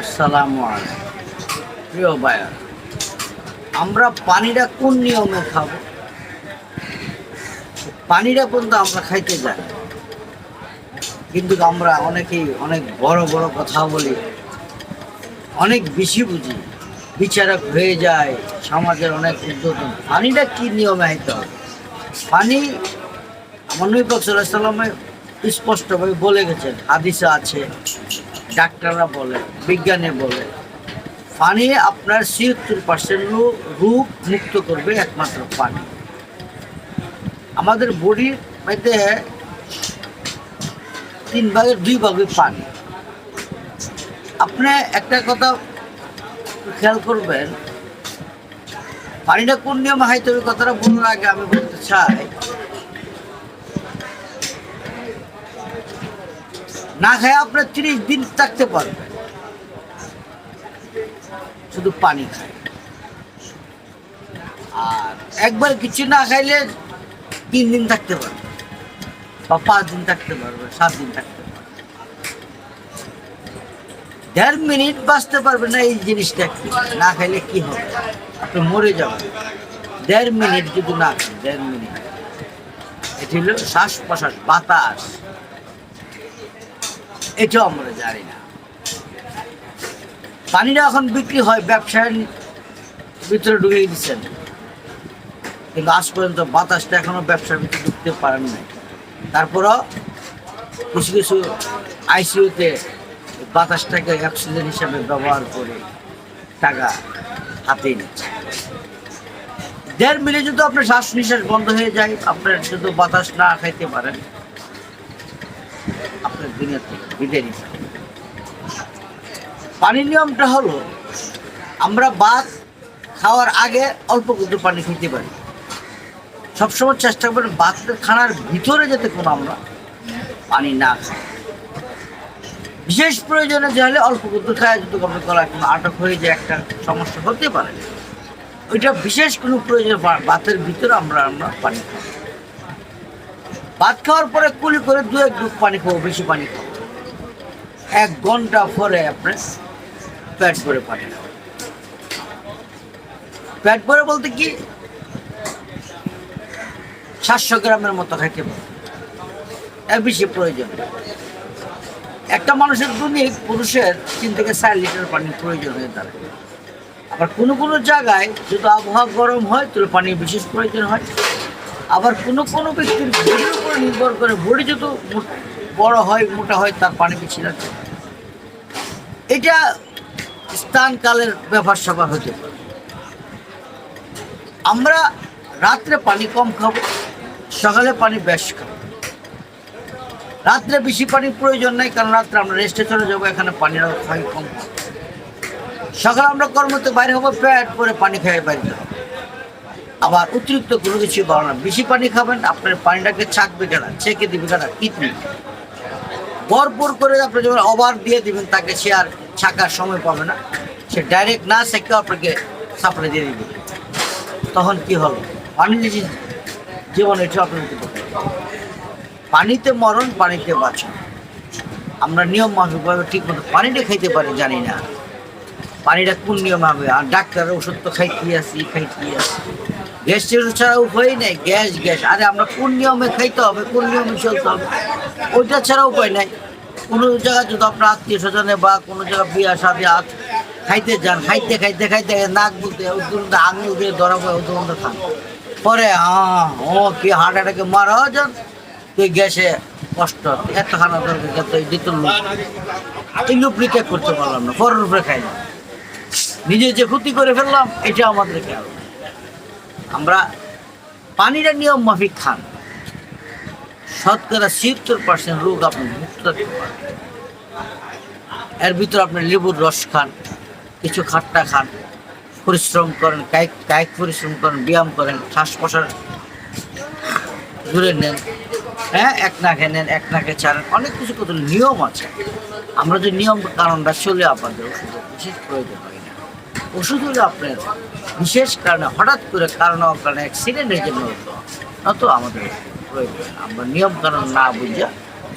আসসালামু আলাইকুম। প্রিয় ভাইয়া, আমরা পানিটা কোন নিয়মে খাব? পানিটা পর্যন্ত আমরা খাইতে যাই কিন্তু আমরা অনেকেই অনেক বড় বড় কথা বলি, অনেক বেশি বুঝি, বিচারক হয়ে যায়, সমাজের অনেক উদ্যোতন পানিটা কি নিয়মে খাইতে হবে? পানি আমার নবী সাল্লামে স্পষ্টভাবে বলে গেছেন, হাদিসা আছে ডাক্তাররা বলে, বিজ্ঞানে বলে, পানি আপনার ছিয়াত্তর পার্সেন্ট রূপ মুক্ত করবে একমাত্র পানি। আমাদের বডির মধ্যে তিন ভাগের দুই ভাগে পানি। আপনি একটা কথা খেয়াল করবেন, পানিটা কোন নিয়মে খাইতে হবে, কথাটা বলার আগে আমি বলতে চাই না খেয়ে আপনার ত্রিশ দিন থাকতে পারবেন শুধু পানি খায়। আর একবার কিছু না খাইলে তিন দিন থাকতে পারবে। বা পাঁচ দিন থাকতে পারবে, সাত দিন থাকতে পারবে। দেড় মিনিট বাঁচতে পারবে না এই জিনিসটা একটু না খাইলে কি হবে? আপনি মরে যাবেন। দেড় মিনিট যদি না খান, দেড় মিনিট। এটি হলো শ্বাস প্রশ্বাস বাতাস। এটাও আমরা জানি না। পানিটা এখন বিক্রি হয় ব্যবসায়ের ভিতরে ঢুকিয়ে দিচ্ছেন। কিন্তু আজ পর্যন্ত বাতাসটা এখনও ব্যবসার ভিতরে ঢুকতে পারেন নাই। তারপরও কিছু কিছু আইসিইউতে বাতাসটাকে অক্সিজেন হিসাবে ব্যবহার করে টাকা হাতে নিচ্ছে। দেড় মিলে যদি আপনার শ্বাস নিঃশ্বাস বন্ধ হয়ে যায়, আপনার যদি বাতাস না খাইতে পারেন। নিতে পানির নিয়মটা হলো, আমরা ভাত খাওয়ার আগে অল্প কিছু পানি খেতে পারি। সবসময় চেষ্টা করবেন ভাতের খানার ভিতরে যাতে কোনো আমরা পানি না খাই। বিশেষ প্রয়োজনে যে হলে অল্প কিছু খায়, যদি আপনার গলায় কোনো আটক হয়ে যায় একটা সমস্যা হতে পারে। ওইটা বিশেষ কোনো প্রয়োজন ভাতের ভিতরে আমরা আমরা পানি খাই। ভাত খাওয়ার পরে কুলি করে দু এক ডুব পানি খাব, বেশি পানি খাব। এক ঘণ্টা পরে আপনি পেট ভরে পানি খাবেন। পেট ভরে বলতে কি? সাতশো গ্রামের মতো খাইতে পারে। এর বেশি প্রয়োজন একটা মানুষের দৈনিক পুরুষের তিন থেকে চার লিটার পানির প্রয়োজন হয়ে দাঁড়ায়। আবার কোনো কোনো জায়গায় যদি আবহাওয়া গরম হয়, তাহলে পানির বিশেষ প্রয়োজন হয়। আবার কোনো কোনো ব্যক্তির বডির উপর নির্ভর করে বডি যত বড় হয়, মোটা হয়, তার পানি বেশি লাগছে এটা স্থানকালের ব্যাপার স্যাপার হতে পারে। আমরা রাত্রে পানি কম খাব, সকালে পানি বেশ খাব। রাত্রে বেশি পানির প্রয়োজন নেই, কারণ রাত্রে আমরা রেস্টে চলে যাব, এখানে পানির খাই কম। সকালে আমরা কর্মতে বাইরে হব, পেট করে পানি খেয়ে বাইরে যাব। আবার অতিরিক্ত কোনো কিছু ভালো না। বেশি পানি খাবেন, আপনার পানিটাকে ছাকবে কেনা? ছেঁকে দিবে কেনা? কিডনি। ভরপুর করে আপনি যখন ওভার দিয়ে দিবেন, তাকে সে আর ছাকার সময় পাবে না। সে ডাইরেক্ট না ছেঁকে আপনাকে সাপ্লাই দিয়ে দিবে। তখন কি হবে? পানি যে জীবন এটা আপনার? পানিতে মরণ, পানিতে বাঁচন। আমরা নিয়ম মাফিকভাবে ঠিক মতো পানিটা খাইতে পারি, জানি না। পানিটা কোন নিয়ম হবে? আর ডাক্তারের ওষুধ তো খাইতে আসি খাইতে আসি গ্যাসের ছাড়া উপায় নেই, গ্যাস গ্যাস। আরে আমরা কোন নিয়মে খাইতে হবে, কোন নিয়মে চলতে হবে? ওইটা ছাড়া উপায় নাই। কোনো জায়গায় যদি আপনার আত্মীয় স্বজনে বা কোনো জায়গায় বিয়া সাথে খাইতে যান, খাইতে খাইতে খাইতে নাক বলতে দুরন্ত আঙুল দিয়ে ধরা পড়ে দুরন্ত খান পরে হ্যাঁ ও কি হার্ট অ্যাটাকে মারা যান তুই গ্যাসে কষ্ট। এত খানা দরকার এগুলো প্রিটেক করতে পারলাম না, পরের উপরে খাই না। নিজে যে ক্ষতি করে ফেললাম, এটা আমাদের খেয়াল আমরা পানিটা নিয়ম মাফিক খান। শতকরা ছিয়াত্তর পার্সেন্ট রোগ আপনি মুক্ত এর ভিতরে আপনি লেবুর রস খান, কিছু খাট্টা খান, পরিশ্রম করেন, কায়িক কায়িক পরিশ্রম করেন, ব্যায়াম করেন শ্বাস প্রশ্বাস জুড়ে নেন হ্যাঁ এক নাকে নেন, এক নাকে ছাড়েন, অনেক কিছু কত নিয়ম আছে। আমরা যে নিয়ম কারণটা চলে আপনাদের ওষুধের বিশেষ প্রয়োজন হয়। ওষুধ হলে আপনার বিশেষ কারণে হঠাৎ করে কারণ কারণে অ্যাক্সিডেন্টের জন্য হতো নয়তো আমাদের প্রয়োজন আমরা নিয়ম কারণ না বুঝা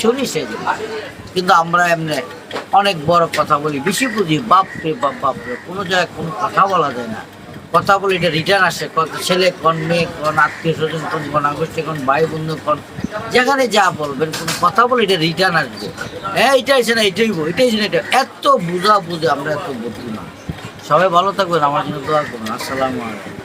চলি সেই জন্য। কিন্তু আমরা এমনি অনেক বড় কথা বলি বেশি বুঝি বাপ রে বাপ বাপ রে কোনো জায়গায় কোনো কথা বলা যায় না। কথা বলে এটা রিটার্ন আসে কত ছেলে কোন মেয়ে কোন আত্মীয় স্বজন কোন গণাগোষ্ঠী কোন ভাই বন্ধু কোন যেখানে যা বলবেন কোনো কথা বলে এটা রিটার্ন আসবে। হ্যাঁ এটা আছে না এটাই বল, এটাই এটা এত বুঝা বুঝে আমরা এত বুঝি। সবাই ভালো থাকবেন আমার জন্য দোয়া করুন আসসালামু আলাইকুম।